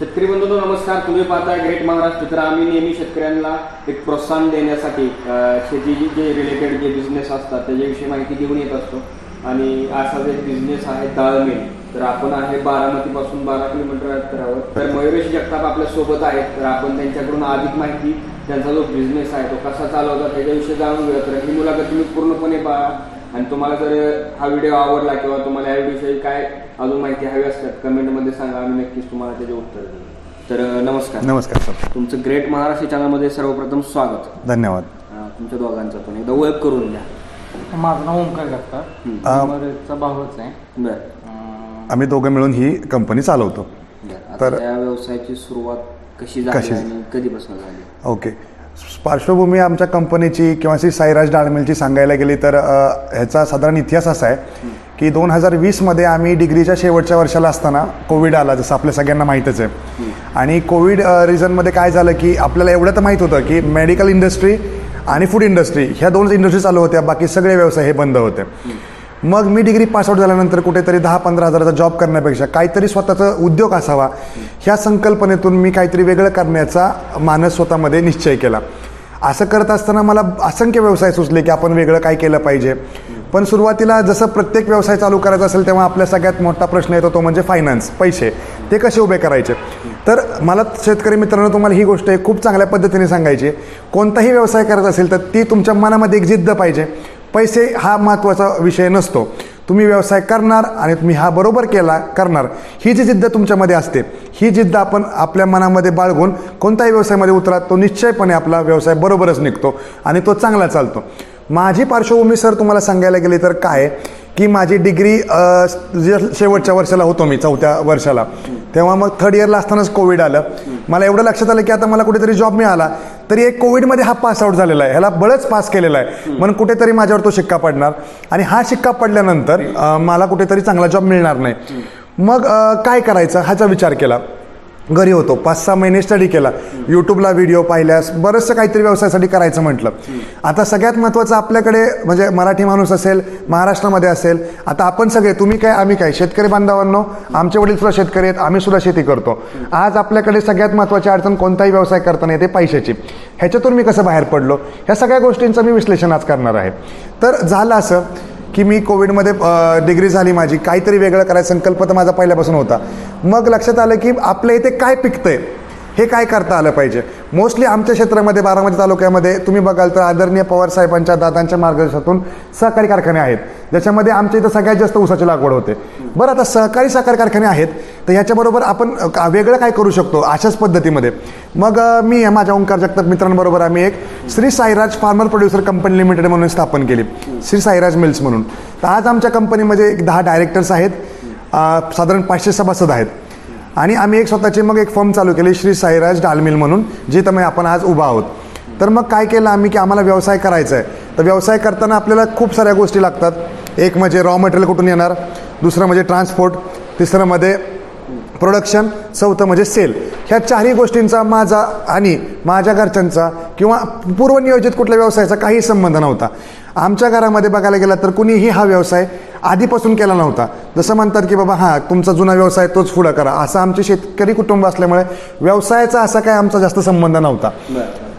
शेतकरी बंधूंनो नमस्कार. तुम्ही पाहताय ग्रेट महाराष्ट्र तर आम्ही नेहमी शेतकऱ्यांना एक प्रोत्साहन देण्यासाठी शेतीची जे रिलेटेड जे बिझनेस असतात त्याच्याविषयी माहिती घेऊन येत असतो. आणि असाच एक बिझनेस आहे दाळमेल तर आपण आहे बारामतीपासून बारा किलोमीटर अंतरावर. तर मयुरेश जगताप आपल्यासोबत आहेत. तर आपण त्यांच्याकडून अधिक माहिती त्यांचा जो बिझनेस आहे तो कसा चालवतात त्याच्याविषयी जाणून घेऊया. तर ही मुलाखत तुम्ही पूर्णपणे पहा. आणि तुम्हाला जर हा व्हिडिओ आवडला किंवा तुम्हाला या व्हिडिओविषयी काय अजून माहिती हवी असतात कमेंटमध्ये सांगा आम्ही नक्कीच तुम्हाला त्याचे उत्तर देऊ. तर नमस्कार. नमस्कार सर. तुमचं ग्रेट महाराष्ट्र चॅनलमध्ये सर्वप्रथम स्वागत. धन्यवाद. अ, तुमच्या दोघांचं पण. एकदा ओळख करून द्या माझं नाव ओंकार जगताप. अं, भावच आहे. बरं. अं, आम्ही दोघं मिळून ही कंपनी चालवतो. बरं. आता तर- या व्यवसायाची सुरुवात कशी झाली कशी? आणि कधीपासून झाली? ओके. पार्श्वभूमी आमच्या कंपनीची किंवा श्री साईराज डाळमिलची सांगायला गेली तर ह्याचा साधारण इतिहास असा आहे की दोन हजार वीसमध्ये आम्ही डिग्रीच्या शेवटच्या वर्षाला असताना कोविड आला जसं आपल्या सगळ्यांना माहीतच आहे. आणि कोविड रिझनमध्ये काय झालं की आपल्याला एवढं तर माहीत होतं की मेडिकल इंडस्ट्री आणि फूड इंडस्ट्री ह्या दोनच इंडस्ट्री चालू होत्या बाकी सगळे व्यवसाय हे बंद होते. मग मी डिग्री पासआउट झाल्यानंतर कुठेतरी दहा पंधरा हजाराचा जॉब करण्यापेक्षा काहीतरी स्वतःचा उद्योग असावा ह्या संकल्पनेतून मी काहीतरी वेगळं करण्याचा मानस स्वतःमध्ये निश्चय केला. असं करत असताना मला असंख्य व्यवसाय सुचले की आपण वेगळं काय केलं पाहिजे. पण सुरुवातीला जसं प्रत्येक व्यवसाय चालू करायचा असेल तेव्हा आपल्या सगळ्यात मोठा प्रश्न येतो तो म्हणजे फायनान्स पैसे. ते कसे उभे करायचे? तर मला शेतकरी मित्रांनो तुम्हाला ही गोष्ट आहे खूप चांगल्या पद्धतीने सांगायची कोणताही व्यवसाय करायचा असेल तर ती तुमच्या मनामध्ये एक जिद्द पाहिजे. पैसे हा महत्त्वाचा विषय नसतो. तुम्ही व्यवसाय करणार आणि तुम्ही हा बरोबर केला करणार. ही जी जिद्द तुमच्यामध्ये असते ही जिद्द आपण आपल्या मनामध्ये बाळगून कोणताही व्यवसायामध्ये उतरा तो निश्चयपणे आपला व्यवसाय बरोबरच निघतो आणि तो चांगला चालतो. माझी पार्श्वभूमी सर तुम्हाला सांगायला गेली तर काय? की माझी डिग्री शेवटच्या वर्षाला होतो मी चौथ्या वर्षाला. तेव्हा मग थर्ड इयरला असतानाच कोविड आलं. मला एवढं लक्षात आलं की आता मला कुठेतरी जॉब मिळाला. तरी एक कोविडमध्ये हा पास आउट झालेला आहे. ह्याला बळच पास केलेला आहे. म्हणून कुठेतरी माझ्यावर तो शिक्का पडणार. आणि हा शिक्का पडल्यानंतर मला कुठेतरी चांगला जॉब मिळणार नाही. मग काय करायचं? ह्याचा विचार केला. घरी होतो. पाच सहा महिने स्टडी केला. यूट्यूबला व्हिडिओ पाहिल्यास बरंचसं काहीतरी व्यवसायासाठी करायचं म्हटलं. आता सगळ्यात महत्त्वाचं आपल्याकडे म्हणजे मराठी माणूस असेल महाराष्ट्रामध्ये असेल आता आपण सगळे तुम्ही काय आम्ही काय? शेतकरी बांधवांनो आमचे वडील सुद्धा शेतकरी आहेत आम्ही सुद्धा शेती करतो. आज आपल्याकडे सगळ्यात महत्त्वाची अडचण कोणताही व्यवसाय करताना येते पैशाची. ह्याच्यातून मी कसं बाहेर पडलो? ह्या सगळ्या गोष्टींचं मी विश्लेषण आज करणार आहे. तर झालं असं की मी कोविडमध्ये डिग्री झाली माझी. काहीतरी वेगळं करायचा संकल्प तर माझा पहिल्यापासून होता. मग लक्षात आलं की आपल्या इथे काय पिकतंय? हे काय करता आलं पाहिजे? मोस्टली आमच्या क्षेत्रामध्ये बारामती तालुक्यामध्ये तुम्ही बघाल तर आदरणीय पवार साहेबांच्या दादांच्या मार्गदर्शनातून सहकारी कारखाने आहेत. ज्याच्यामध्ये आमच्या इथं सगळ्यात जास्त ऊसाची लागवड होते. बरं आता सहकारी साखर कारखाने आहेत तर ह्याच्याबरोबर आपण का- वेगळं काय करू शकतो? अशाच पद्धतीमध्ये. मग मी माझ्या ओंकार जगताप मित्रांबरोबर आम्ही एक Shri Sairaj farmer producer company limited म्हणून स्थापन केली. श्री साईराज मिल्स म्हणून. तर आज आमच्या कंपनीमध्ये एक दहा डायरेक्टर्स आहेत. साधारण पाचशे सभासद आहेत. आणि आम्ही एक स्वतःची मग एक फर्म चालू केली श्री साईराज डालमिल म्हणून जिथं मग आपण आज उभा आहोत. तर मग काय केलं आम्ही की आम्हाला व्यवसाय करायचा आहे. तर व्यवसाय करताना आपल्याला खूप साऱ्या गोष्टी लागतात. एक म्हणजे रॉ मटेरियल कुठून येणार दुसरं म्हणजे ट्रान्सपोर्ट तिसरं मध्ये प्रोडक्शन चौथं म्हणजे सेल ह्या चारही गोष्टींचा माझा आणि माझ्या घरच्यांचा किंवा पूर्वनियोजित कुठल्या व्यवसायाचा काही संबंध नव्हता. आमच्या घरामध्ये बघायला गेला तर कुणीही हा व्यवसाय आधीपासून केला नव्हता. जसं म्हणतात की बाबा हां तुमचा जुना व्यवसाय तोच पुढं करा. असं आमचे शेतकरी कुटुंब असल्यामुळे व्यवसायाचा असा काय आमचा जास्त संबंध नव्हता.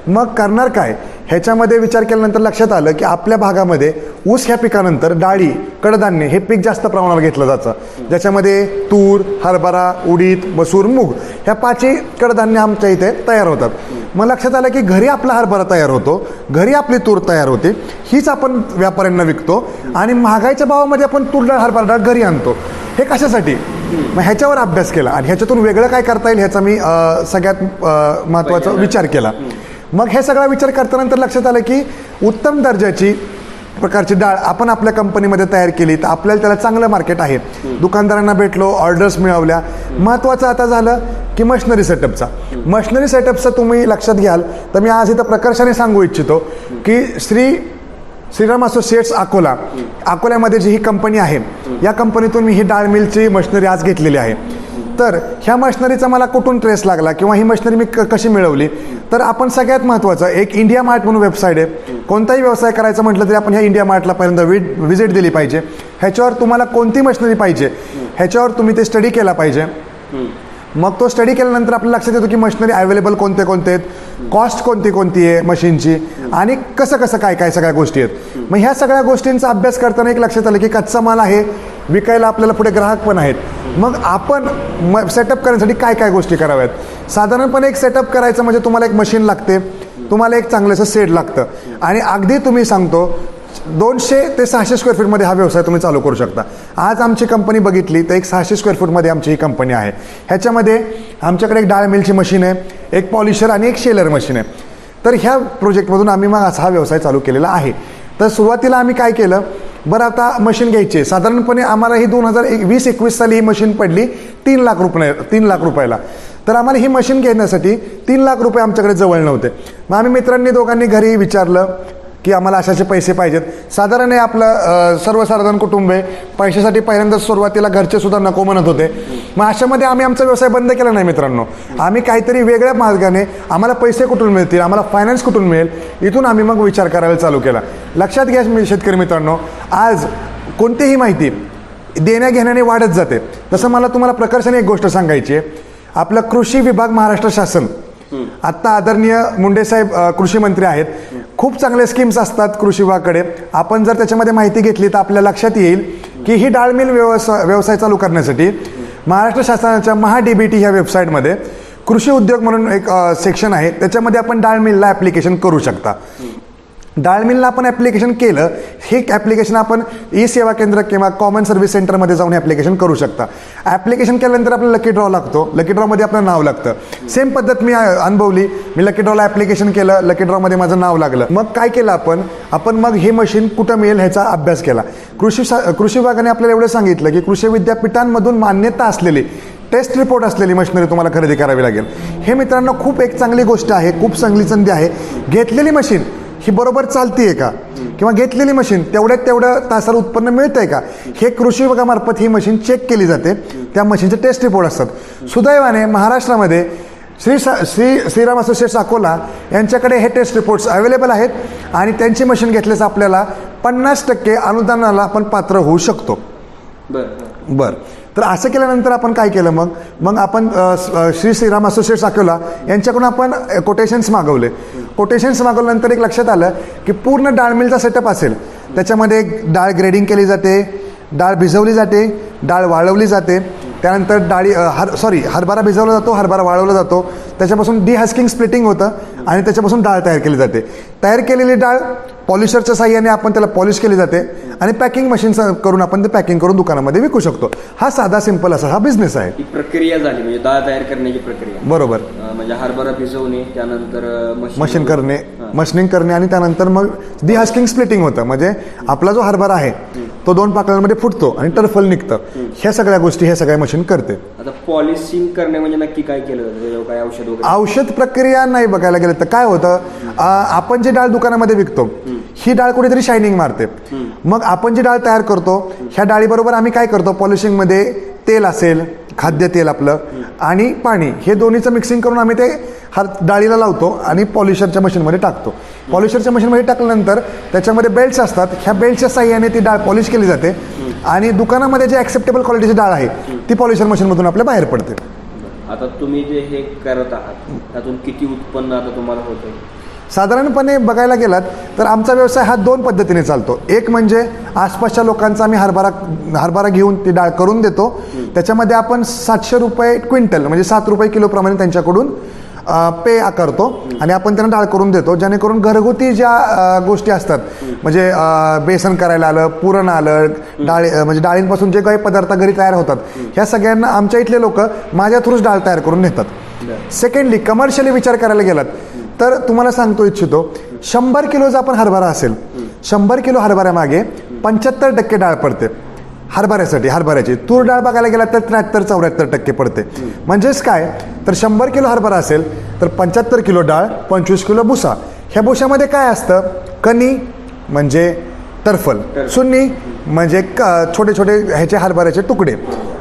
मग करणार काय? ह्याच्यामध्ये विचार केल्यानंतर लक्षात आलं की आपल्या भागामध्ये ऊस ह्या पिकानंतर डाळी कडधान्य हे पीक जास्त प्रमाणावर घेतलं जातं. ज्याच्यामध्ये तूर हरभरा उडीद मसूर मूग ह्या पाचही कडधान्य आमच्या इथे तयार होतात. मग लक्षात आलं की घरी आपला हरभरा तयार होतो घरी आपली तूर तयार होते हीच आपण व्यापाऱ्यांना विकतो आणि महागाईच्या भावामध्ये आपण तूर डाळ हरभरा डाळ घरी आणतो. हे कशासाठी? मग ह्याच्यावर अभ्यास केला आणि ह्याच्यातून वेगळं काय करता येईल ह्याचा मी सगळ्यात महत्त्वाचा विचार केला. मग हे सगळा विचार करतानंतर लक्षात आलं की उत्तम दर्जाची प्रकारची डाळ आपण आपल्या कंपनीमध्ये तयार केली तर आपल्याला त्याला चांगलं मार्केट आहे. दुकानदारांना भेटलो ऑर्डर्स मिळवल्या महत्त्वाचं आता झालं की मशिनरी सेटअपचा. मशिनरी सेटअपचं तुम्ही लक्षात घ्याल तर मी आज इथं प्रकर्षाने सांगू इच्छितो की श्री श्रीराम असोसिएट्स अकोला. अकोल्यामध्ये जी ही कंपनी आहे या कंपनीतून मी ही डाळ मिलची मशिनरी आज घेतलेली आहे. तर ह्या मशनरीचा मला कुठून ट्रेस लागला किंवा ही मशिनरी मी क- कशी मिळवली? तर आपण सगळ्यात महत्त्वाचं एक इंडिया मार्ट म्हणून वेबसाईट आहे. कोणताही व्यवसाय करायचा म्हटलं तरी आपण ह्या इंडिया मार्टला पहिल्यांदा वि व्हिजिट दिली पाहिजे. ह्याच्यावर तुम्हाला कोणती मशिनरी पाहिजे? ह्याच्यावर तुम्ही ते स्टडी केला पाहिजे. मग तो स्टडी केल्यानंतर आपल्या लक्षात येतो की मशिनरी अवेलेबल कोणते कोणते आहेत? कॉस्ट कोणती कोणती आहे मशीनची आणि कसं कसं काय काय सगळ्या गोष्टी आहेत? मग ह्या सगळ्या गोष्टींचा अभ्यास करताना एक लक्षात आलं की कच्चा माल आहे विकायला आपल्याला पुढे ग्राहक पण आहेत. मग आपण म सेटअप करण्यासाठी काय काय गोष्टी कराव्यात? साधारणपणे एक सेटअप करायचं म्हणजे तुम्हाला एक मशीन लागते तुम्हाला एक चांगलंसं सेट लागतं. आणि अगदी तुम्ही सांगतो दोनशे ते सहाशे स्क्वेअर फीटमध्ये हा व्यवसाय तुम्ही चालू करू शकता. आज आमची कंपनी बघितली तर एक सहाशे स्क्वेअर फूटमध्ये आमची ही कंपनी आहे. ह्याच्यामध्ये आमच्याकडे एक डाळ मिलची मशीन आहे एक पॉलिशर आणि एक शेलर मशीन आहे. तर ह्या प्रोजेक्टमधून आम्ही मग असा हा व्यवसाय चालू केलेला आहे. तर सुरुवातीला आम्ही काय केलं बरं आता मशीन घ्यायची. आहे. साधारणपणे आम्हाला ही दोन हजार एक वीस एकवीस साली ही मशीन पडली तीन लाख रुपये तीन लाख रुपयाला. तर आम्हाला ही मशीन घेण्यासाठी तीन लाख रुपये आमच्याकडे जवळ नव्हते. मग आम्ही मित्रांनी दोघांनी घरी विचारलं की आम्हाला अशाचे पैसे पाहिजेत. साधारण हे आपलं सर्वसाधारण कुटुंब आहे. पैशासाठी पहिल्यांदा सुरुवातीला घरचे सुद्धा नको म्हणत होते. मग अशामध्ये आम्ही आमचा व्यवसाय बंद केला नाही मित्रांनो. आम्ही काहीतरी वेगळ्या मार्गाने आम्हाला पैसे कुठून मिळतील आम्हाला फायनान्स कुठून मिळेल इथून आम्ही मग विचार करायला चालू केला. लक्षात घ्या मी शेतकरी मित्रांनो आज कोणतीही माहिती देण्या घेण्याने वाढत जाते. तसं मला तुम्हाला प्रकर्षाने एक गोष्ट सांगायची आहे. आपलं कृषी विभाग महाराष्ट्र शासन आत्ता आदरणीय मुंडे साहेब कृषी मंत्री आहेत. खूप चांगले स्कीम्स असतात कृषी विभागाकडे. आपण जर त्याच्यामध्ये माहिती घेतली तर आपल्या लक्षात येईल की ही डाळ मिल व्यवसाय व्यवसाय चालू करण्यासाठी महाराष्ट्र शासनाच्या महा डीबीटी ह्या वेबसाईटमध्ये कृषी उद्योग म्हणून एक सेक्शन आहे. त्याच्यामध्ये आपण डाळ मिलला ॲप्लिकेशन करू शकता. डाळमिलला आपण ॲप्लिकेशन केलं हे ॲप्लिकेशन आपण ई सेवा केंद्र किंवा कॉमन सर्व्हिस सेंटरमध्ये जाऊन ॲप्लिकेशन करू शकता. ॲप्लिकेशन केल्यानंतर आपल्याला लकी ड्रॉ लागतो. लकी ड्रॉमध्ये आपलं नाव लागतं. सेम पद्धत मी अनुभवली. मी लकी ड्रॉला ॲप्लिकेशन केलं लकी ड्रॉमध्ये माझं नाव लागलं. मग काय केलं आपण? आपण मग हे मशीन कुठं मिळेल ह्याचा अभ्यास केला. कृषी कृषी विभागाने आपल्याला एवढं सांगितलं की कृषी विद्यापीठांमधून मान्यता असलेली टेस्ट रिपोर्ट असलेली मशिनरी तुम्हाला खरेदी करावी लागेल. हे मित्रांनो खूप एक चांगली गोष्ट आहे खूप चांगली संधी आहे. घेतलेली मशीन ही बरोबर चालतीये का? किंवा घेतलेली मशीन तेवढ्यात तेवढं तासाला उत्पन्न मिळतंय का? हे कृषी विभागामार्फत ही मशीन चेक केली जाते. त्या मशीनचे टेस्ट रिपोर्ट असतात. सुदैवाने महाराष्ट्रामध्ये श्री सा श्री श्रीराम असोसिएट्स अकोला यांच्याकडे हे टेस्ट रिपोर्ट्स अवेलेबल आहेत आणि त्यांची मशीन घेतल्यास आपल्याला पन्नास टक्के अनुदानाला आपण पात्र होऊ शकतो. बरं. बर. तर असं केल्यानंतर आपण काय केलं मग? मग आपण श्री श्रीराम असोसिएट्स अकोला यांच्याकडून आपण कोटेशन्स मागवले. कोटेशन्स मागवल्यानंतर एक लक्षात आलं की पूर्ण डाळ मिलचा सेटअप असेल. त्याच्यामध्ये डाळ ग्रेडिंग केली जाते डाळ भिजवली जाते डाळ वाळवली जाते. त्यानंतर डाळी हर सॉरी हरभरा भिजवला जातो हरभरा वाळवला जातो. त्याच्यापासून डिहस्किंग स्प्लिटिंग होतं आणि त्याच्यापासून डाळ तयार केली जाते. तयार केलेली डाळ पॉलिशरच्या साह्याने आपण त्याला पॉलिश केली जाते आणि पॅकिंग मशीन करून आपण ते पॅकिंग करून दुकानामध्ये विकू शकतो. हा साधा सिंपल असा हा बिझनेस आहे. प्रक्रिया झाली म्हणजे डाळ तयार करण्याची प्रक्रिया. बरोबर. म्हणजे हरभरा भिजवणे त्यानंतर मशीन करणे मशिनिंग करणे आणि त्यानंतर मग डिहस्किंग स्प्लिटिंग होतं. म्हणजे आपला जो हरभरा आहे तो दोन पाकळ्यांमध्ये फुटतो आणि टर्फल निघतं. ह्या सगळ्या गोष्टी ह्या सगळ्या मशीन करते. आता पॉलिशिंग करणे म्हणजे नक्की काय केलं जातं? काय औषध वगैरे? औषध प्रक्रिया नाही बघायला गेलं तर काय होतं? आ, आपण जी डाळ दुकानामध्ये विकतो ही डाळ कुठेतरी शायनिंग मारते. मग आपण जी डाळ तयार करतो ह्या डाळीबरोबर आम्ही काय करतो? पॉलिशिंगमध्ये तेल असेल खाद्य तेल आपलं आणि पाणी. हे दोन्हीचं मिक्सिंग करून आम्ही ते हर डाळीला लावतो आणि पॉलिशरच्या मशीनमध्ये टाकतो. पॉलिशरच्या मशीनमध्ये टाकल्यानंतर त्याच्यामध्ये बेल्ट्स असतात. ह्या बेल्टच्या साह्याने ती डाळ पॉलिश केली जाते. आणि दुकानामध्ये जे ॲक्सेप्टेबल क्वालिटीची डाळ आहे ती पॉलिशर मशीनमधून आपल्या बाहेर पडते. आता तुम्ही जे हे करत आहात त्यातून किती उत्पन्न आता तुम्हाला होतं साधारणपणे बघायला गेलात तर आमचा व्यवसाय हा दोन पद्धतीने चालतो. एक म्हणजे आसपासच्या लोकांचा आम्ही हरभरा हरभरा घेऊन ती डाळ करून देतो. त्याच्यामध्ये आपण सातशे रुपये क्विंटल म्हणजे सात रुपये किलोप्रमाणे त्यांच्याकडून पे आकारतो आणि आपण त्यांना डाळ करून देतो जेणेकरून घरगुती ज्या गोष्टी असतात म्हणजे बेसन करायला आलं पुरण आलं डाळी म्हणजे डाळींपासून जे काही पदार्थ घरी तयार होतात ह्या सगळ्यांना आमच्या इथले लोक माझ्या थ्रूच डाळ तयार करून नेतात. सेकंडली कमर्शियली विचार करायला गेलात तर तुम्हाला सांगतो इच्छितो शंभर किलोचा आपण हरभरा असेल शंभर किलो हरभऱ्यामागे पंच्याहत्तर टक्के डाळ पडते. हरभऱ्यासाठी हरभऱ्याची. तूर डाळ बघायला गेला तर त्र्याहत्तर चौऱ्याहत्तर टक्के पडते. म्हणजेच काय? तर शंभर किलो हरभरा असेल तर पंच्याहत्तर किलो डाळ पंचवीस किलो भुसा ह्या भुशामध्ये काय असतं? कणी म्हणजे टर्फल सुन्नी म्हणजे क छोटे छोटे ह्याचे हरभऱ्याचे तुकडे.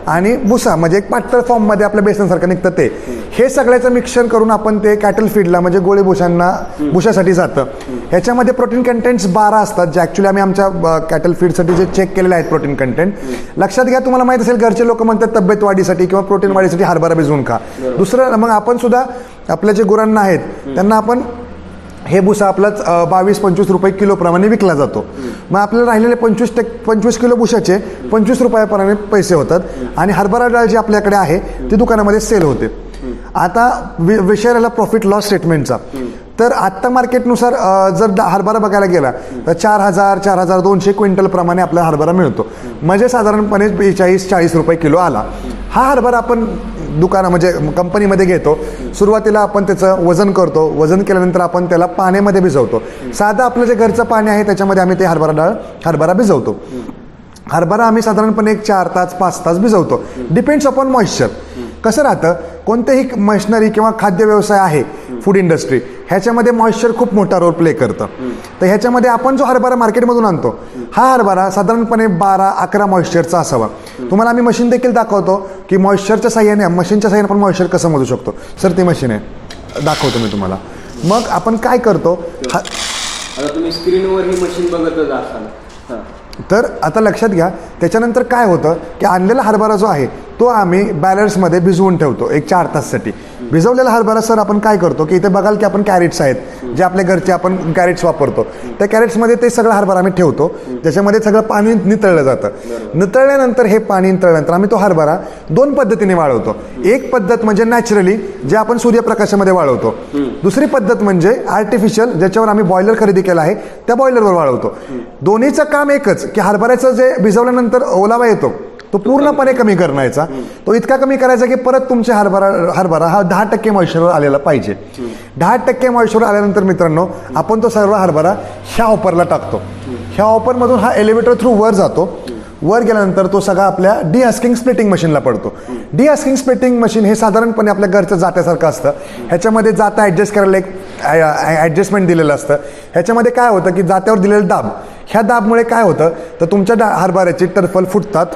आणि भुसा म्हणजे एक पातळ फॉर्ममध्ये आपल्या बेसनसारखं निघतं ते. हे सगळ्याचं मिक्सर करून आपण ते कॅटल फीडला म्हणजे गोळी भुशांना भुशासाठी जातं. ह्याच्यामध्ये प्रोटीन कंटेंट्स बारा असतात जे ॲक्च्युली आम्ही आमच्या कॅटल फीडसाठी जे चेक केलेले आहेत प्रोटीन कंटेंट लक्षात घ्या तुम्हाला माहीत असेल घरचे लोक म्हणतात तब्येत वाढीसाठी किंवा प्रोटीन वाढीसाठी हरभरा भिजवून खा. दुसरं मग आपण सुद्धा आपल्या जे गुरांना आहेत त्यांना आपण हे भुसा आपलाच बावीस पंचवीस रुपये किलोप्रमाणे विकला जातो. मग आपल्याला राहिलेले पंचवीस टक्के पंचवीस किलो भुशाचे पंचवीस रुपयाप्रमाणे पैसे होतात. आणि हरभरा डाळ जी आपल्याकडे आहे ती दुकानामध्ये सेल होते. आता वि विषय राहिला प्रॉफिट लॉस स्टेटमेंटचा तर आत्ता मार्केटनुसार जर दा- हरभरा बघायला गेला तर चार हजार चार हजार दोनशे क्विंटलप्रमाणे आपला हरभरा मिळतो. म्हणजे साधारणपणे बेचाळीस चाळीस रुपये किलो आला. हा हरभरा आपण दुकाना म्हणजे कंपनीमध्ये घेतो सुरुवातीला आपण त्याचं वजन करतो वजन केल्यानंतर आपण त्याला पाण्यामध्ये भिजवतो. साधं आपलं जे घरचं पाणी आहे त्याच्यामध्ये आम्ही ते हरभरा डाळ हरभरा भिजवतो. हरभरा आम्ही साधारणपणे एक चार तास पाच तास भिजवतो. डिपेंड्स अपॉन मॉइश्चर कसं राहतं? कोणतेही मशिनरी किंवा खाद्य व्यवसाय आहे फूड इंडस्ट्री ह्याच्यामध्ये मॉइश्चर खूप मोठा रोल प्ले करतं. तर ह्याच्यामध्ये आपण जो हरभरा मार्केटमधून आणतो हा हरभरा साधारणपणे बारा अकरा मॉइश्चरचा असावा. तुम्हाला आम्ही मशीन देखील दाखवतो की मॉइश्चरच्या साह्याने मशीनच्या साह्याने आपण मॉइश्चर कसं मोजू शकतो? सर ती मशीन आहे. दाखवतो मी तुम्हाला. मग आपण काय करतो? हा तुम्ही स्क्रीनवर ही मशीन बघतच असाल. तर आता लक्षात घ्या त्याच्यानंतर काय होतं? की आणलेला हरभरा जो आहे तो आम्ही बॅलर्समध्ये भिजवून ठेवतो एक चार ताससाठी भिजवलेला हरभरा सर आपण काय करतो की इथे बघाल की आपण कॅरेट्स आहेत जे आपल्या घरचे आपण कॅरेट्स वापरतो. त्या कॅरेट्समध्ये ते सगळं हरभरा आम्ही ठेवतो त्याच्यामध्ये सगळं पाणी नितळलं जातं. नितळल्यानंतर हे पाणी नितळल्यानंतर आम्ही तो हरभरा दोन पद्धतीने वाळवतो. एक पद्धत म्हणजे नॅचरली जे आपण सूर्यप्रकाशामध्ये वाळवतो. दुसरी पद्धत म्हणजे आर्टिफिशियल ज्याच्यावर आम्ही बॉयलर खरेदी केला आहे त्या बॉयलरवर वाळवतो. दोन्हीचं काम एकच की हरभऱ्याचं जे भिजवल्यानंतर ओलावा येतो तो पूर्णपणे कमी. करण्याचा. तो इतका कमी करायचा की परत तुमचे हरभरा हरभरा हा दहा टक्के मॉइश्चरवर आलेला पाहिजे. दहा टक्के मॉइश्चर आल्यानंतर मित्रांनो आपण तो सर्व हरभरा ह्या ऑफरला टाकतो. ह्या ऑफरमधून हा एलिव्हेटर थ्रू वर जातो. वर गेल्यानंतर तो सगळा आपल्या डी हस्किंग स्प्लिटिंग मशीनला पडतो. डी हस्किंग स्प्लिटिंग मशीन हे साधारणपणे आपल्या घरचं जात्यासारखं असतं. ह्याच्यामध्ये जाता ॲडजस्ट करायला एक ॲडजस्टमेंट दिलेलं असतं. ह्याच्यामध्ये काय होतं की जात्यावर दिलेलं दाब ह्या दाबमुळे काय होतं? तर तुमच्या डा हरभऱ्याची टरफल फुटतात.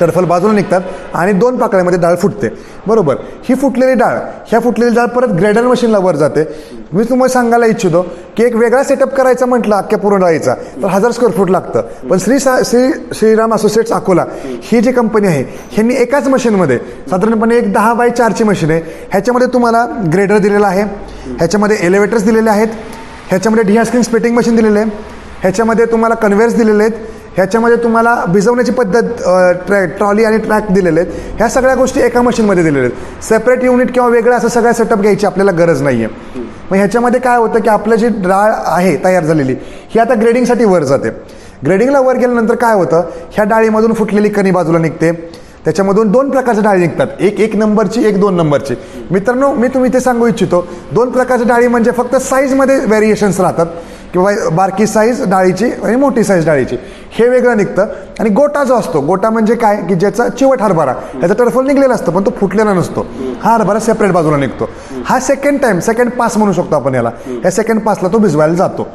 टरफल बाजूला निघतात आणि दोन पाकळ्यामध्ये डाळ फुटते. बरोबर. ही फुटलेली डाळ ह्या फुटलेली डाळ परत ग्रेडर मशीनला वर जाते. मी तुम्हाला सांगायला इच्छितो की एक वेगळा सेटअप करायचा म्हटलं अख्ख्या पूर्ण डाळीचा तर हजार स्क्वेअर फूट लागतं. पण श्री सा श्री श्रीराम असोसिएट्स अकोला ही जी कंपनी आहे ह्यांनी एकाच मशीनमध्ये साधारणपणे एक दहा बाय चारची मशीन आहे ह्याच्यामध्ये तुम्हाला ग्रेडर दिलेला आहे ह्याच्यामध्ये एलिव्हेटर्स दिलेले आहेत ह्याच्यामध्ये डिहास्किंग स्पेटिंग मशीन दिलेले आहे ह्याच्यामध्ये तुम्हाला कन्व्हेअर्स दिलेले आहेत ह्याच्यामध्ये तुम्हाला भिजवण्याची पद्धत अ, ट्रॅ ट्रॉली आणि ट्रॅक दिलेले आहेत. ह्या सगळ्या गोष्टी एका मशीनमध्ये दिलेल्या आहेत. सेपरेट युनिट किंवा वेगळं असं सगळ्या सेटअप घ्यायची आपल्याला गरज नाही आहे मग ह्याच्यामध्ये काय होतं की आपलं जी डाळ आहे तयार झालेली ही आता ग्रेडिंगसाठी वर जाते. ग्रेडिंगला वर गेल्यानंतर काय होतं ह्या डाळीमधून फुटलेली कणी बाजूला निघते. त्याच्यामधून दोन प्रकारच्या डाळी निघतात. एक एक नंबरची एक दोन नंबरची. मित्रांनो मी तुम्ही ते सांगू इच्छितो दोन प्रकारच्या डाळी म्हणजे फक्त साईजमध्ये व्हेरिएशन्स राहतात. किंवा बारकी साईज डाळीची आणि मोठी साईज डाळीची. हे वेगळं निघतं. आणि गोटा जो असतो गोटा म्हणजे काय? की ज्याचा चिवट हरभरा त्याचा टर्फल निघलेला असतो पण तो फुटलेला नसतो. हा हरभरा सेपरेट बाजूला निघतो. हा सेकंड टाइम सेकंड पास म्हणू शकतो आपण याला. या सेकंड पासला तो भिजवायला जातो.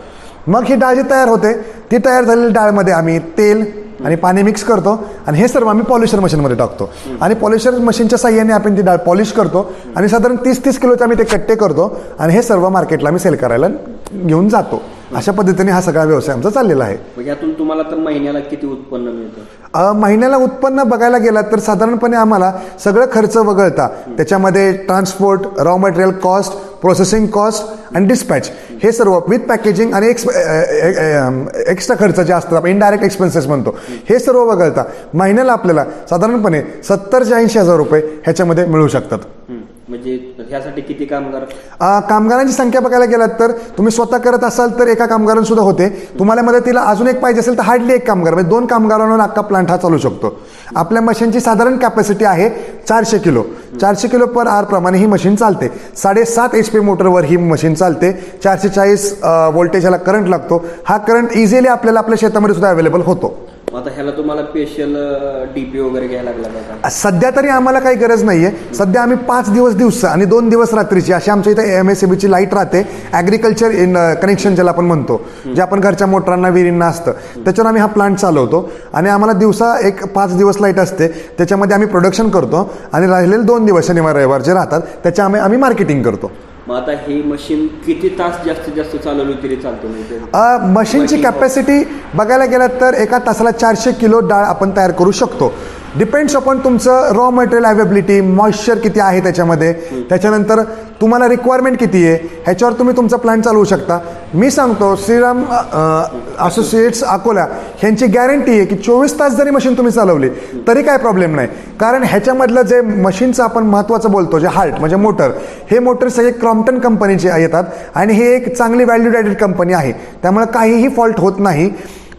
मग ही डाळ जी तयार होते ती तयार झालेली डाळमध्ये आम्ही तेल आणि पाणी मिक्स करतो आणि हे सर्व आम्ही पॉलिशर मशीनमध्ये टाकतो. आणि पॉलिशर मशीनच्या साह्याने आपण ती डाळ पॉलिश करतो आणि साधारण तीस तीस किलोचे आम्ही ते कट्टे करतो आणि हे सर्व मार्केटला आम्ही सेल करायला घेऊन जातो. अशा पद्धतीने हा सगळा व्यवसाय आमचा चाललेला आहे. मग यातून तुम्हाला तर महिन्याला किती उत्पन्न मिळतं? अ, महिन्याला उत्पन्न बघायला गेलात तर साधारणपणे आम्हाला सगळं खर्च वगळता त्याच्यामध्ये transport raw material cost processing cost आणि डिस्पॅच हे सर्व विथ पॅकेजिंग आणि एक्स एक्स्ट्रा खर्च जे असतात आपण इनडायरेक्ट एक्सपेन्सेस म्हणतो हे सर्व वगळता महिन्याला आपल्याला साधारणपणे सत्तर ते ऐंशी हजार रुपये ह्याच्यामध्ये मिळू शकतात. म्हणजे ह्यासाठी किती कामगार? कामगारांची संख्या बघायला गेलात तर तुम्ही स्वतः करत असाल तर एका कामगारांना सुद्धा होते. तुम्हाला मदतीला अजून एक पाहिजे असेल तर हार्डली एक कामगार म्हणजे दोन कामगारांवर अख्खा प्लांट हा चालू शकतो. आपल्या मशीनची साधारण कॅपॅसिटी आहे चारशे किलो. चारशे किलो पर आर प्रमाणे ही मशीन चालते. साडेसात एच पी मोटरवर ही मशीन चालते. चारशे चाळीस व्होल्टेज ह्याला करंट लागतो. हा करंट इझिली आपल्याला आपल्या शेतामध्ये सुद्धा अवेलेबल होतो. आता ह्याला तुम्हाला स्पेशल डीपी वगैरे घ्यायला लागला का सध्या तरी आम्हाला काही गरज नाही आहे सध्या आम्ही पाच दिवस दिवस आणि दोन दिवस रात्रीची अशी आमच्या इथे एम एस ची लाइट राहते. ॲग्रिकल्चर इन कनेक्शन ज्याला आपण म्हणतो जे आपण घरच्या मोटरांना विहिरींना असतं. त्याच्यावर आम्ही हा प्लांट चालवतो. आणि आम्हाला दिवसा एक पाच दिवस लाइट असते. त्याच्यामध्ये आम्ही प्रोडक्शन करतो. आणि राहिलेले दोन दिवस शनिवार रविवार जे राहतात त्याच्या आम्ही आम्ही मार्केटिंग करतो. मग आता ही मशीन किती तास जास्तीत जास्त चालवली तरी चालतो म्हणजे मशीनची कॅपॅसिटी बघायला गेलं तर एका तासाला चारशे किलो डाळ आपण तयार करू शकतो. डिपेंड्स अपॉन तुमचं रॉ मटेरियल अवेबिलिटी मॉइश्चर किती आहे त्याच्यामध्ये. त्याच्यानंतर तुम्हाला रिक्वायरमेंट किती आहे ह्याच्यावर तुम्ही तुमचा प्लॅन चालवू शकता. मी सांगतो श्रीराम असोसिएट्स अकोला ह्यांची गॅरंटी आहे की चोवीस तास जरी मशीन तुम्ही चालवली तरी काय प्रॉब्लेम नाही. कारण ह्याच्यामधलं जे मशीनचं आपण महत्त्वाचं बोलतो जे हार्ट म्हणजे मोटर हे मोटर सगळे क्रॉम्प्टन कंपनीचे येतात आणि हे एक चांगली व्हॅल्यू ॲडेड कंपनी आहे. त्यामुळे काहीही फॉल्ट होत नाही.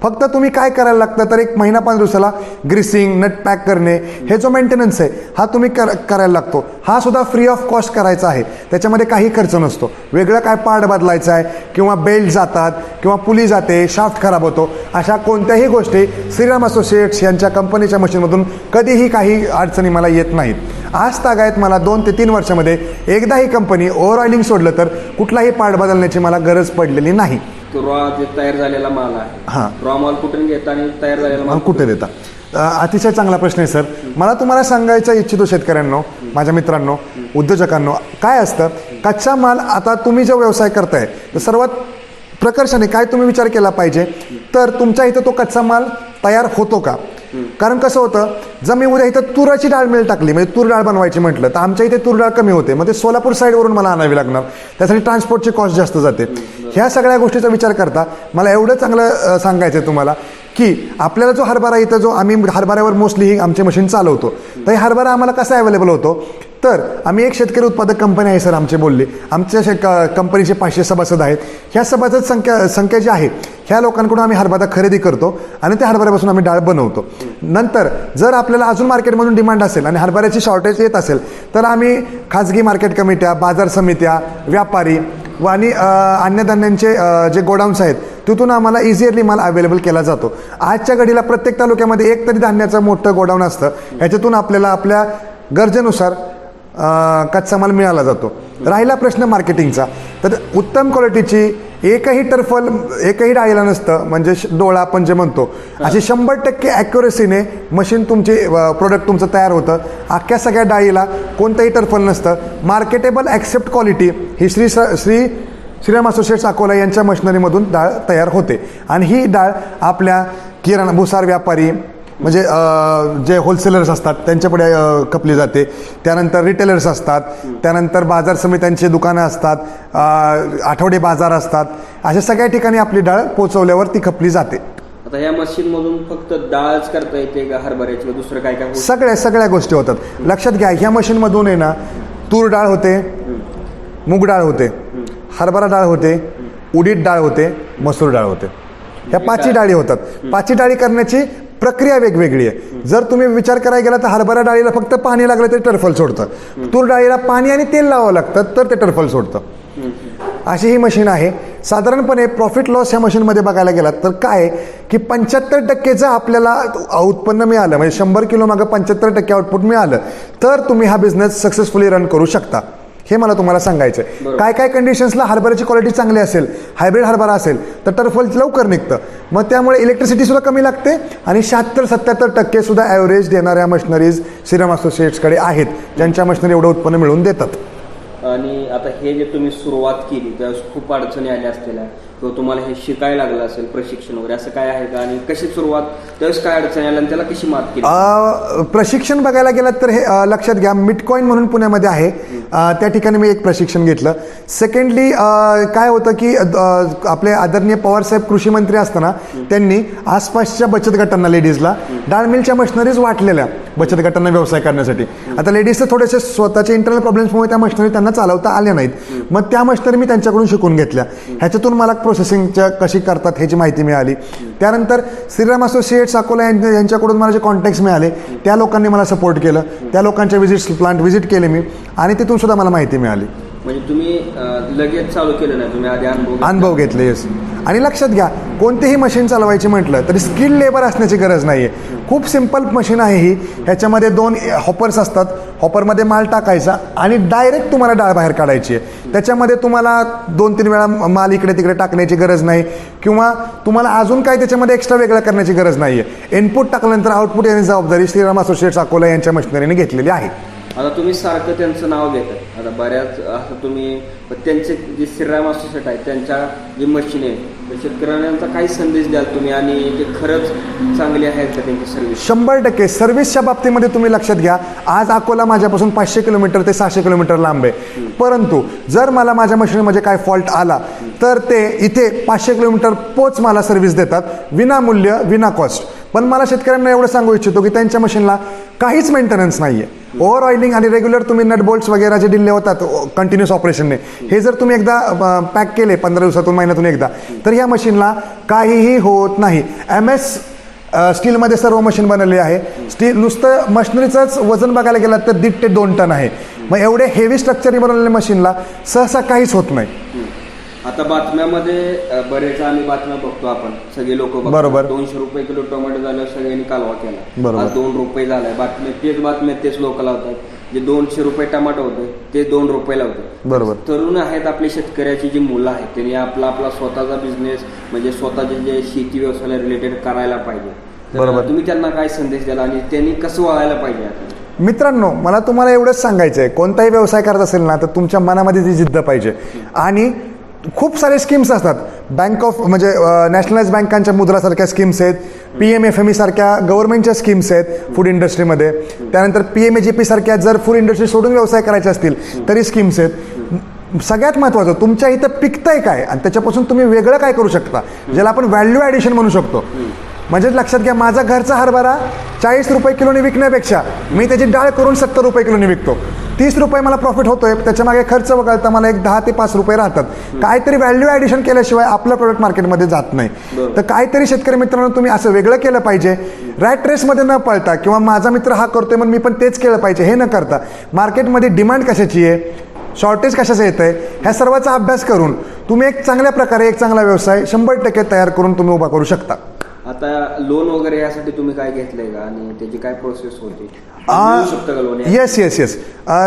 फक्त तुम्ही काय करायला लागतं तर एक महिना पाच दिवसाला ग्रीसिंग नट पॅक करणे हे जो मेंटेनन्स आहे हा तुम्ही कर करायला लागतो. हा सुद्धा फ्री ऑफ कॉस्ट करायचा आहे. त्याच्यामध्ये काही खर्च नसतो. वेगळं काय पार्ट बदलायचा आहे किंवा बेल्ट जातात किंवा पुली जाते शाफ्ट खराब होतो अशा कोणत्याही गोष्टी श्रीराम असोसिएट्स यांच्या कंपनीच्या मशीनमधून कधीही काही अडचणी मला येत नाहीत. आज तागायत मला दोन ते तीन वर्षामध्ये एकदा ही कंपनी ओव्हर ऑइलिंग सोडलं तर कुठलाही पार्ट बदलण्याची मला गरज पडलेली नाही. रॉ तयार झालेला माल आहे. हां. रॉ माल कुठून घेता आणि तयार झालेला माल कुठे देता? अतिशय चांगला प्रश्न आहे सर. मला तुम्हाला सांगायचं इच्छितो शेतकऱ्यांनो माझ्या मित्रांनो उद्योजकांनो काय असतं? कच्चा माल आता तुम्ही जो व्यवसाय करताय तर सर्वात प्रकर्षाने काय तुम्ही विचार केला पाहिजे? तर तुमच्या इथं तो कच्चा माल तयार होतो का? कारण कसं होतं? जर मी उद्या इथं तुराची डाळ मिळ टाकली म्हणजे तूर डाळ बनवायची म्हटलं तर आमच्या इथे तूर डाळ कमी होते मग ते सोलापूर साईडवरून मला आणावी लागणार. त्यासाठी ट्रान्सपोर्टची कॉस्ट जास्त जाते. ह्या सगळ्या गोष्टीचा विचार करता मला एवढं चांगलं सांगायचं आहे तुम्हाला की आपल्याला जो हरभरा इथं जो आम्ही हरभऱ्यावर मोस्टली ही आमचे मशीन चालवतो तर हे हरभरा आम्हाला कसा अवेलेबल होतो? तर आम्ही एक शेतकरी उत्पादक कंपनी आहे सर आमचे बोलले. आमच्या शे क- कंपनीचे पाचशे सभासद आहेत. ह्या सभासद संख्या संख्या जी आहे ह्या लोकांकडून आम्ही हरभरा खरेदी करतो आणि त्या हरभऱ्यापासून आम्ही डाळ बनवतो. नंतर जर आपल्याला अजून मार्केटमधून डिमांड असेल आणि हरभऱ्याची शॉर्टेज येत असेल तर आम्ही खाजगी मार्केट कमिट्या बाजार समित्या व्यापारी व आणि अन्नधान्यांचे जे गोडाऊन्स आहेत तिथून आम्हाला इझिअरली माल अवेलेबल केला जातो. आजच्या घडीला प्रत्येक तालुक्यामध्ये एक तरी धान्याचं मोठं गोडाऊन असतं. ह्याच्यातून आपल्याला आपल्या गरजेनुसार कच्चा माल मिळाला जातो. राहिला प्रश्न मार्केटिंगचा. तर उत्तम क्वालिटीची एकही टर्फल एकही डाळीला नसतं. म्हणजे डोळा आपण जे म्हणतो अशी शंभर टक्के ॲक्युरेसीने मशीन तुमचे प्रोडक्ट तुमचं तयार होतं. अख्ख्या सगळ्या डाळीला कोणतंही टर्फल नसतं. मार्केटेबल ॲक्सेप्ट क्वालिटी ही श्री स श्री श्रीराम असोसिएट्स अकोला यांच्या मशिनरीमधून डाळ तयार होते. आणि ही डाळ आपल्या किराणा भुसार व्यापारी म्हणजे जे होलसेलर्स असतात त्यांच्याकडे खपली जाते. त्यानंतर रिटेलर्स असतात. त्यानंतर बाजार समित्यांची दुकानं असतात. आठवडे बाजार असतात. अशा सगळ्या ठिकाणी आपली डाळ पोचवल्यावर ती खपली जाते. आता या मशीन मधून फक्त डाळच करता येते का हरभऱ्याची दुसरं काय काय? सगळ्या सगळ्या गोष्टी होतात. लक्षात घ्या ह्या मशीनमधून आहे ना तूर डाळ होते मूग डाळ होते हरभरा डाळ होते उडीद डाळ होते मसूर डाळ होते. ह्या पाचही डाळी. होतात. पाचही डाळी करण्याची प्रक्रिया वेगवेगळी आहे. जर तुम्ही विचार करायला गेला तर हरभरा डाळीला फक्त पाणी लागलं तरी टरफल सोडतं. तूर डाळीला पाणी आणि तेल लावावं लागतं तर ते टरफल सोडतं. अशी ही मशीन आहे. साधारणपणे प्रॉफिट लॉस ह्या मशीनमध्ये बघायला गेलात तर काय की पंच्याहत्तर टक्केचं आपल्याला उत्पन्न मिळालं म्हणजे शंभर किलो मागं पंच्याहत्तर टक्के आउटपुट मिळालं तर तुम्ही हा बिझनेस सक्सेसफुली रन करू शकता. हे मला तुम्हाला सांगायचं आहे काय काय कंडिशन्सला हरभऱ्याची क्वालिटी चांगली असेल हायब्रिड हरभरा असेल तर टर्फल लवकर निघतं. मग त्यामुळे इलेक्ट्रिसिटी सुद्धा कमी लागते आणि शहात्तर सत्याहत्तर टक्के सुद्धा ॲव्हरेज देणाऱ्या मशिनरीज सिरम असोसिएट्सकडे आहेत ज्यांच्या मशिनरी एवढं उत्पन्न मिळवून देतात. आणि आता हे जे तुम्ही सुरुवात केली त्यावेळेस खूप अडचणी आल्या असलेल्या किंवा तुम्हाला हे शिकायला लागलं असेल प्रशिक्षण वगैरे असं काय आहे का? आणि कशी सुरुवात त्यावेळेस काय अडचण आल्या आणि त्याला कशी मात केली? प्रशिक्षण बघायला गेलं तर हे लक्षात घ्या मिटकॉईन म्हणून पुण्यामध्ये आहे. त्या ठिकाणी मी एक प्रशिक्षण घेतलं. सेकंडली काय होतं की आपले आदरणीय पवारसाहेब कृषी मंत्री असताना त्यांनी आसपासच्या बचत गटांना लेडीजला डाळ मिलच्या मशिनरीज वाटलेल्या बचत गटांना व्यवसाय करण्यासाठी. आता लेडीजचे थोडेसे स्वतःचे इंटरनल प्रॉब्लेम्समुळे त्या मशिनरी त्यांना चालवता आल्या नाहीत. मग त्या मशिनरी मी त्यांच्याकडून शिकून घेतल्या. ह्याच्यातून मला प्रोसेसिंगच्या कशी करतात ह्याची माहिती मिळाली. त्यानंतर श्रीराम असोसिएट्स अकोला यांच्या- यांच्याकडून मला जे कॉन्टॅक्ट्स मिळाले त्या लोकांनी मला सपोर्ट केलं. त्या लोकांच्या व्हिजिट्स प्लांट व्हिजिट केले मी आणि तिथून सुद्धा मला माहिती मिळाली. म्हणजे तुम्ही लगेच चालू केलं नाही? तुम्ही आधी अनुभव. अनुभव घेतले येस आणि लक्षात घ्या कोणतेही मशीन चालवायची म्हटलं तरी स्किल लेबर असण्याची गरज नाही आहे खूप सिंपल मशीन आहे ही. ह्याच्यामध्ये दोन हॉपर्स असतात. हॉपरमध्ये माल टाकायचा आणि डायरेक्ट तुम्हाला डाळ बाहेर काढायची आहे. त्याच्यामध्ये तुम्हाला दोन तीन वेळा माल इकडे तिकडे टाकण्याची गरज नाही किंवा तुम्हाला अजून काय त्याच्यामध्ये एक्स्ट्रा वेगळं करण्याची गरज नाही आहे इनपुट टाकल्यानंतर आउटपुट यांनी जबाबदारी श्रीराम असोसिएट्स अकोला यांच्या मशिनरीने घेतलेली आहे. आता तुम्ही सारखं त्यांचं नाव घेतात आता बऱ्याच असं तुम्ही त्यांचे जे श्रीराम असोसिएट आहेत त्यांच्या जी मशीन आहे शेतकऱ्यांचा काही संदेश द्याल तुम्ही आणि ते खरंच चांगले आहेत का त्यांची सर्व्हिस शंभर टक्के. सर्व्हिसच्या बाबतीमध्ये तुम्ही लक्षात घ्या. आज अकोला माझ्यापासून पाचशे किलोमीटर ते सहाशे किलोमीटर लांब आहे. परंतु जर मला माझ्या मशिनमध्ये काय फॉल्ट आला तर ते इथे पाचशे किलोमीटर पोच मला सर्व्हिस देतात. विनामूल्य विना कॉस्ट पण मला शेतकऱ्यांना एवढं सांगू इच्छितो की त्यांच्या मशीनला काहीच मेंटेनन्स नाही आहे ओव्हर ऑइलिंग आणि रेग्युलर तुम्ही नट बोल्ट्स वगैरे जे दिले होतात कंटिन्युअस ऑपरेशनने हे जर तुम्ही एकदा पॅक केले पंधरा दिवसातून महिन्यातून एकदा तर या मशीनला काहीही होत नाही. एम एस स्टीलमध्ये सर्व मशीन बनवले आहे. स्टील नुसतं मशिनरीचंच वजन बघायला गेलं तर दीड ते दोन टन आहे. मग एवढे हेवी स्ट्रक्चरने बनवलेल्या मशीनला सहसा काहीच होत नाही. आता बातम्यामध्ये बरेच आम्ही बातम्या बघतो आपण. सगळे लोक बरोबर. दोनशे रुपये किलो टोमॅटो झालं सगळ्यांनी कालवा केला. बरोबर. आज दोन रुपये झालाय. बातम्या तेच बातम्या तेच लोक लावतात. जे दोनशे रुपये टमाटो होते ते दोन रुपये लावतात बरोबर. तरुण आहेत आपले शेतकऱ्याची जी मुलं आहेत त्यांनी आपला आपला स्वतःचा बिझनेस म्हणजे स्वतःचे जे शेती व्यवसायाला रिलेटेड करायला पाहिजे. तर बरोबर. तुम्ही त्यांना काय संदेश द्याल आणि त्यांनी कसं वळायला पाहिजे आता? मित्रांनो मला तुम्हाला एवढंच सांगायचं आहे कोणताही व्यवसाय करत असेल ना तर तुमच्या मनामध्ये ती जिद्द पाहिजे. आणि खूप सारे स्कीम्स असतात. बँक ऑफ म्हणजे नॅशनलाइज बँकांच्या मुद्रासारख्या स्कीम्स आहेत. पी एम एफ एम ईसारख्या सारख्या गव्हर्नमेंटच्या स्कीम्स आहेत फूड इंडस्ट्रीमध्ये त्यानंतर P M E G P सारख्या जर फूड इंडस्ट्री सोडून व्यवसाय करायचे असतील तरी स्कीम्स आहेत. सगळ्यात महत्त्वाचं तुमच्या इथं पिकतंय काय? आणि त्याच्यापासून तुम्ही वेगळं काय करू शकता? ज्याला आपण व्हॅल्यू ॲडिशन म्हणू शकतो. म्हणजे लक्षात घ्या माझा घरचा हरभरा चाळीस रुपये किलोने विकण्यापेक्षा मी त्याची डाळ करून सत्तर रुपये किलोने विकतो. तीस रुपये मला प्रॉफिट होतोय त्याच्यामागे खर्च वगळता मला एक दहा ते पाच रुपये राहतात. काहीतरी व्हॅल्यू ॲडिशन केल्याशिवाय आपलं प्रोडक्ट मार्केटमध्ये जात नाही. तर काहीतरी शेतकरी मित्रांनो तुम्ही असं वेगळं केलं पाहिजे. रॅट रेसमध्ये न पळता किंवा माझा मित्र हा करतोय म्हणून मी पण तेच केलं पाहिजे हे न करता. मार्केटमध्ये डिमांड कशाची आहे? शॉर्टेज कशाचं येतं आहे ह्या सर्वाचा अभ्यास करून तुम्ही एक चांगल्या प्रकारे एक चांगला व्यवसाय शंभर टक्के तयार करून तुम्ही उभा करू शकता. आता लोन वगैरे यासाठी तुम्ही काय घेतलंय का? आणि त्याची काय प्रोसेस होती? मिळू शकतं का लोन येस येस येस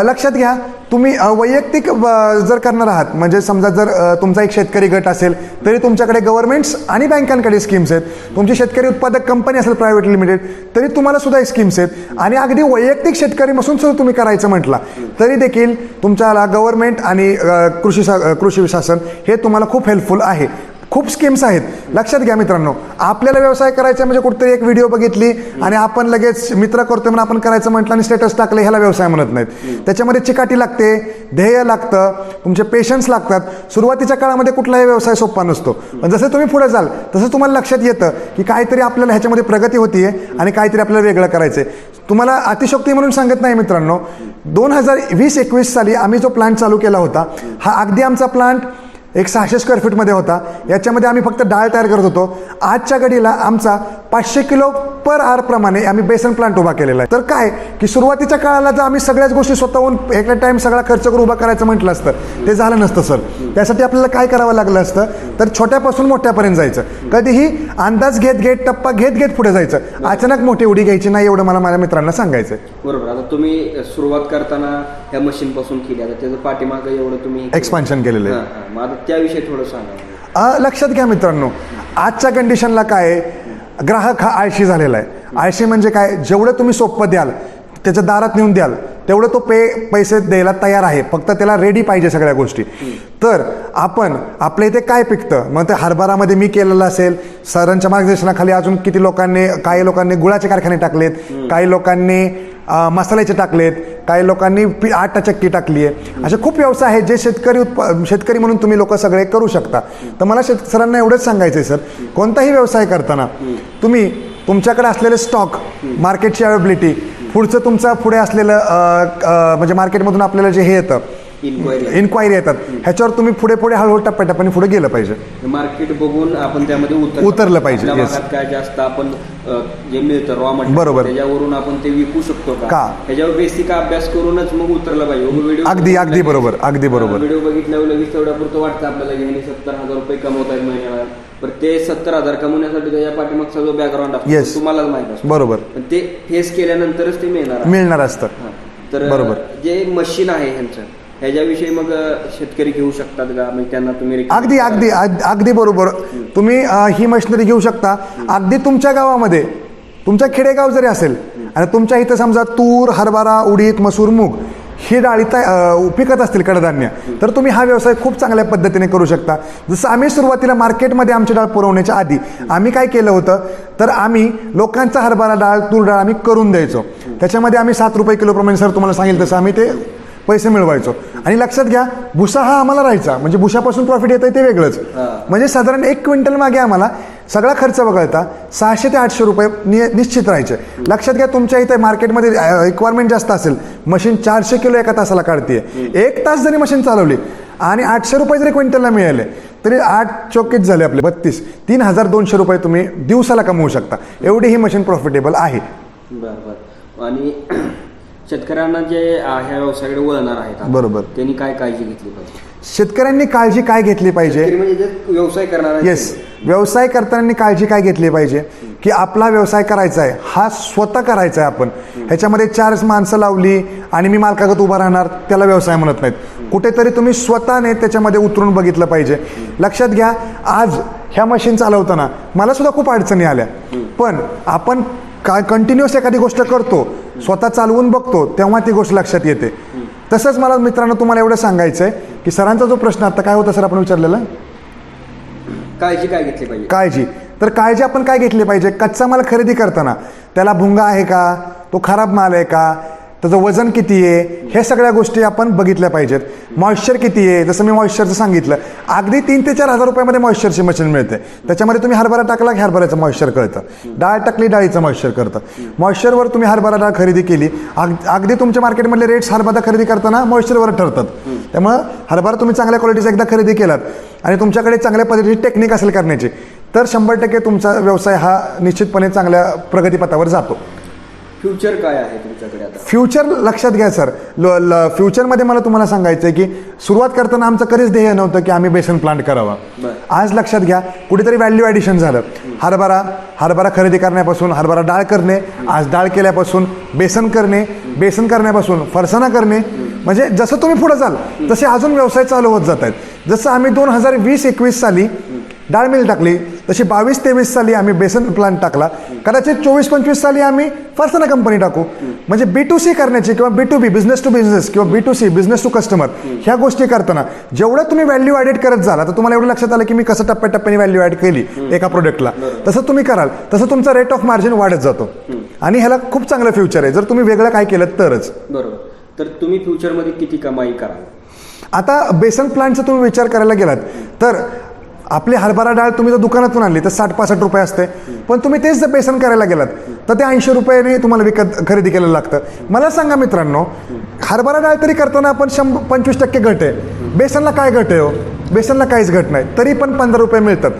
लक्षात घ्या तुम्ही अ, वैयक्तिक अ, जर करणार आहात म्हणजे समजा जर अ, तुमचा एक शेतकरी गट असेल तरी तुमच्याकडे गव्हर्नमेंट्स आणि बँकांकडे स्कीम्स आहेत. तुमची शेतकरी उत्पादक कंपनी असेल प्रायव्हेट लिमिटेड तरी तुम्हाला सुद्धा स्कीम्स आहेत. आणि अगदी वैयक्तिक शेतकरीपासून सुद्धा तुम्ही करायचं म्हटलं तरी देखील तुमच्याला गव्हर्नमेंट आणि अ, कृषी सा- अ, कृषी शासन हे तुम्हाला खूप हेल्पफुल आहे. खूप स्कीम्स आहेत. लक्षात घ्या मित्रांनो आपल्याला व्यवसाय करायचा म्हणजे कुठेतरी एक व्हिडिओ बघितली आणि आपण लगेच मित्र करतोय म्हणून आपण करायचं म्हटलं आणि स्टेटस टाकले ह्याला व्यवसाय म्हणत नाहीत. त्याच्यामध्ये चिकाटी लागते ध्येय लागतं तुमचे पेशन्स लागतात. सुरुवातीच्या काळामध्ये कुठलाही व्यवसाय सोपा नसतो. पण जसं तुम्ही पुढे जाल तसं तुम्हाला लक्षात येतं की काहीतरी आपल्याला ह्याच्यामध्ये प्रगती होतीये आणि काहीतरी आपल्याला वेगळं करायचंय. तुम्हाला अतिशोक्ती म्हणून सांगत नाही मित्रांनो दोन हजार वीस एकवीस साली आम्ही जो प्लांट चालू केला होता हा अगदी आमचा प्लांट एक सहाशे स्क्वेअर फीटमध्ये होता. याच्यामध्ये आम्ही फक्त डाळ तयार करत होतो. आजच्या घडीला आमचा पाचशे किलो पर आर प्रमाणे आम्ही बेसन प्लांट उभा केलेला आहे. तर काय की सुरुवातीच्या काळाला जर आम्ही सगळ्याच गोष्टी स्वतःहून एक टाइम सगळा खर्च करून उभा करायचं म्हटलं असतं ते झालं नसतं सर त्यासाठी आपल्याला काय करावं लागलं असतं? तर छोट्यापासून मोठ्यापर्यंत जायचं. कधीही अंदाज घेत घेत टप्पा घेत घेत पुढे जायचं. अचानक मोठी उडी घ्यायची नाही एवढं मला माझ्या मित्रांना सांगायचं बरोबर. आता तुम्ही सुरुवात करताना ह्या मशीन पासून केली. आता त्याचं पाठीमागं एवढं तुम्ही एक्सपान्शन केलेलं आहे. हां, हां. मग आता त्याविषयी थोडं सांगा अ, लक्षात घ्या मित्रांनो. आजच्या कंडिशनला काय आहे? ग्राहक हा आळशी झालेला आहे. आळशी म्हणजे काय? जेवढं तुम्ही सोपं द्याल त्याच्या दारात नेऊन द्याल तेवढं तो पे पैसे द्यायला तयार आहे. फक्त त्याला रेडी पाहिजे सगळ्या गोष्टी. तर आपण आपल्या इथे काय पिकतं? मग ते हरभरामध्ये मी केलेलं असेल सरांच्या मार्गदर्शनाखाली अजून किती लोकांनी काही लोकांनी गुळाचे कारखाने टाकलेत काही लोकांनी अ, मसाल्याचे टाकलेत काही लोकांनी पी आटा चक्की टाकली आहे. असे खूप व्यवसाय आहेत जे शेतकरी उत्पा शेतकरी म्हणून तुम्ही लोक सगळे करू शकता. तर मला शेत सरांना एवढंच सांगायचं आहे सर. कोणताही व्यवसाय करताना तुम्ही तुमच्याकडे असलेले स्टॉक मार्केटची अवेबिलिटी पुढचं तुमचं पुढे असलेलं म्हणजे मार्केटमधून आपल्याला जे हे येतं इन्क्वायरी इन्क्वायरी येतात ह्याच्यावर तुम्ही पुढे पुढे हळूहळू टप्प्याटप्प्याने पुढे गेलं पाहिजे मार्केट बघून आपण त्यामध्ये उतर उतरलं पाहिजे, आपल्या yes. भागात काय जास्त आपण अ, जे मिळतं रॉ बरोबर. त्याच्यावरून आपण ते विकू शकतो का? का त्याच्यावर बेसिक अभ्यास करूनच मग उतरलं पाहिजे व्हिडिओ अगदी- अगदी बरोबर, अगदी बरोबर. व्हिडिओ बघितल्यावर लगेच तेवढ्या पुरतं वाटतं आपल्याला की ह्याने सत्तर हजार रुपये कमवत आहेत महिन्याला पण ते सत्तर हजार कमवण्यासाठी त्याच्या पाठीमागचा जो बॅकग्राऊंड असतो Yes. तुम्हालाच माहीत असतो बरोबर पण ते फेस केल्यानंतरच ते मिळणार आहे. मिळणार असतं हा. तर बरोबर. जे मशीन आहे ह्यांचं ह्याच्याविषयी मग शेतकरी घेऊ शकतात का? मग त्यांना तुम्ही अगदी अगदी अग- अगदी बरोबर. तुम्ही ही मशिनरी घेऊ शकता. अगदी तुमच्या गावामध्ये तुमच्या खेडेगाव जरी असेल आणि तुमच्या इथं समजा तूर हरभरा उडीद मसूर मूग ही डाळी पिकत असतील कडधान्य तर तुम्ही हा व्यवसाय खूप चांगल्या पद्धतीने करू शकता. जसं आम्ही सुरुवातीला मार्केटमध्ये आमची डाळ पुरवण्याच्या आधी आम्ही काय केलं होतं तर आम्ही लोकांचा हरभरा डाळ तूर डाळ आम्ही करून द्यायचो. त्याच्यामध्ये आम्ही सात रुपये किलोप्रमाणे सर तुम्हाला सांगितलं तसं आम्ही ते पैसे मिळवायचो. आणि लक्षात घ्या भुसा हा आम्हाला राहायचा. म्हणजे भुसापासून प्रॉफिट येतं ते वेगळंच. म्हणजे साधारण एक क्विंटल मागे आम्हाला सगळा खर्च वगळता सहाशे ते आठशे रुपये निश्चित राहायचे. लक्षात घ्या तुमच्या इथे मार्केटमध्ये रिक्वायरमेंट जास्त असेल मशीन चारशे किलो एका तासाला काढते एक तास जरी मशीन चालवली आणि आठशे रुपये जरी क्विंटलला मिळाले तरी आठ चौकीत झाले आपले बत्तीस. तीन हजार दोनशे रुपये तुम्ही दिवसाला कमवू शकता. एवढी ही मशीन प्रॉफिटेबल आहे. बर बर. आणि शेतकऱ्यांना जे ह्या व्यवसायाकडे वळणार आहेत बरोबर. त्यांनी काय काळजी घेतली पाहिजे? शेतकऱ्यांनी काळजी काय घेतली पाहिजे? शेतकरी म्हणजे जे व्यवसाय करणार आहेत येस व्यवसाय करताना काळजी काय घेतली पाहिजे? की आपला व्यवसाय करायचा आहे हा स्वतः करायचा आहे आपण. ह्याच्यामध्ये चार माणसं लावली आणि मी मालकागत उभा राहणार त्याला व्यवसाय म्हणत नाहीत. कुठेतरी तुम्ही स्वतःने त्याच्यामध्ये उतरून बघितलं पाहिजे. लक्षात घ्या आज ह्या मशीन चालवताना मला सुद्धा खूप अडचणी आल्या. पण आपण काय कंटिन्युअस एखादी गोष्ट करतो स्वतः चालवून बघतो तेव्हा ती गोष्ट लक्षात येते. तसंच मला मित्रांनो तुम्हाला एवढं सांगायचं आहे की सरांचा जो प्रश्न आता काय होता सर आपण विचारलेला? काळजी काय घेतली पाहिजे? काळजी. तर काळजी आपण काय घेतली पाहिजे? कच्चा माल खरेदी करताना त्याला भुंगा आहे का? तो खराब माल आहे का? त्याचं वजन किती आहे हे सगळ्या गोष्टी आपण बघितल्या पाहिजेत. मॉइश्चर किती आहे जसं मी मॉइश्चरचं सांगितलं अगदी तीन ते चार हजार रुपयामध्ये मॉइश्चरची मशीन मिळते. त्याच्यामध्ये तुम्ही हरभरा टाकला की हरभऱ्याचं मॉइश्चर कळतं. डाळ टाकली डाळीचं मॉइश्चर करतं मॉइश्चरवर तुम्ही हरभरा डाळ खरेदी केली अग- अगदी तुमच्या मार्केटमधले रेट्स हरभरा खरेदी करताना मॉइश्चरवर ठरतात. त्यामुळं हरभरा तुम्ही चांगल्या क्वालिटीचा एकदा खरेदी केलात आणि तुमच्याकडे चांगल्या पद्धतीची टेक्निक असेल करण्याची तर शंभर टक्के तुमचा व्यवसाय हा निश्चितपणे चांगल्या प्रगतीपथावर जातो. फ्युचर काय आहे तुमच्याकडे आता? फ्युचर लक्षात घ्या सर. ल- ल- फ्युचरमध्ये मला तुम्हाला सांगायचं आहे की सुरुवात करताना आमचं कधीच ध्येय नव्हतं की आम्ही बेसन प्लांट करावा. बरं. आज लक्षात घ्या कुठेतरी व्हॅल्यू ॲडिशन झालं. हरभरा हरभरा खरेदी करण्यापासून हरभरा डाळ करणे आज डाळ केल्यापासून बेसन करणे बेसन करण्यापासून फरसाणा करणे. म्हणजे जसं तुम्ही पुढे जाल तसे अजून व्यवसाय चालू होत जात आहेत. जसं आम्ही दोन हजार वीस एकवीस साली डाळ मिल टाकली तशी बावीस तेवीस साली आम्ही बेसन प्लांट टाकला. कदाचित चोवीस पंचवीस साली आम्ही फरसाना कंपनी टाकू. म्हणजे बी टू सी करण्याची किंवा B to B business to business किंवा B to C business to customer ह्या गोष्टी करताना जेवढं तुम्ही व्हॅल्यू ॲडेड करत जाल आता तुम्हाला एवढं लक्षात आलं की मी कसं टप्प्याटप्प्याने व्हॅल्यू ॲड केली एका प्रोडक्टला तसं तुम्ही कराल तसं तुमचा रेट ऑफ मार्जिन वाढत जातो. आणि ह्याला खूप चांगलं फ्युचर आहे. जर तुम्ही वेगळं काय केलं तरच. बरोबर. तर तुम्ही फ्युचरमध्ये किती कमाई कराल? आता बेसन प्लांटचा तुम्ही विचार करायला गेलात तर आपली हरभरा डाळ तुम्ही जर दुकानातून आणली तर साठ पासष्ट रुपये असते. पण तुम्ही तेच जर बेसन करायला गेलात तर ते ऐंशी रुपयाने तुम्हाला विकत खरेदी केलं लागतं. मला सांगा मित्रांनो हरभरा डाळ तरी करताना आपण शंभर पंचवीस टक्के घट आहे. बेसनला काय घट आहे हो? बेसनला काहीच घट नाही. तरी पण पंधरा रुपये मिळतात.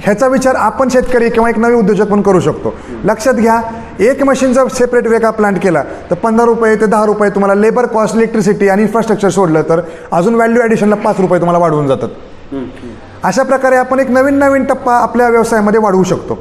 ह्याचा विचार आपण शेतकरी किंवा एक नवे उद्योजक पण करू शकतो. लक्षात घ्या एक मशीन जर सेपरेट वेगळा प्लांट केला तर पंधरा रुपये ते दहा रुपये तुम्हाला लेबर कॉस्ट इलेक्ट्रिसिटी आणि इन्फ्रास्ट्रक्चर सोडलं तर अजून व्हॅल्यू ॲडिशनला पाच रुपये तुम्हाला वाढवून जातात. अशा प्रकारे आपण एक नवीन नवीन टप्पा आपल्या व्यवसायामध्ये वाढवू शकतो.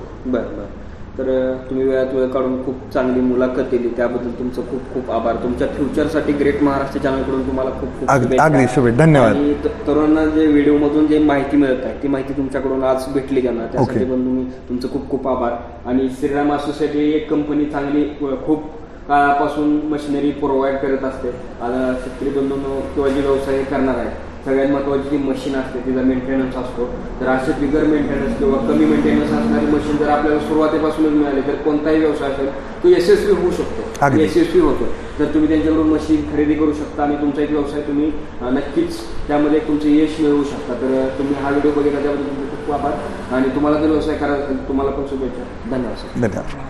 तर तुम्ही वेळात वेळ काढून खूप चांगली मुलाखत दिली त्याबद्दल तुमचं खूप खूप आभार तुमच्या फ्युचरसाठी ग्रेट महाराष्ट्र चॅनलकडून तुम्हाला खूप खूप अगदी- शुभेच्छा. अगदी धन्यवाद. आणि त- तरुणांना जे व्हिडिओमधून जे माहिती मिळत आहे ती माहिती तुमच्याकडून आज भेटली त्यांना त्यासाठी. पण तुम्ही तुमचं खूप खूप आभार आणि श्रीराम असोसिएटी एक कंपनी चांगली व खूप काळापासून मशिनरी प्रोव्हाइड करत असते आता शेतकरी बंधूंनो किंवा जे व्यवसाय करणार आहेत सगळ्यात महत्त्वाची जी मशीन असते तिचा मेंटेनन्स असतो. तर असे बिगर मेंटेनन्स किंवा कमी मेंटेनन्स असणारी मशीन जर आपल्याला सुरुवातीपासूनच मिळाली तर कोणताही व्यवसाय असेल तो यशस्वी होऊ शकतो. यशस्वी होतो. तर तुम्ही त्यांच्याकडून मशीन खरेदी करू शकता आणि तुमचा एक व्यवसाय तुम्ही नक्कीच त्यामध्ये तुमचे यश मिळवू शकता. तर तुम्ही हा व्हिडिओ बघितला त्याबद्दल तुमचे खूप खूप आभार. आणि तुम्हाला जर व्यवसाय करायचा असेल तुम्हाला पण शुभेच्छा. धन्यवाद धन्यवाद.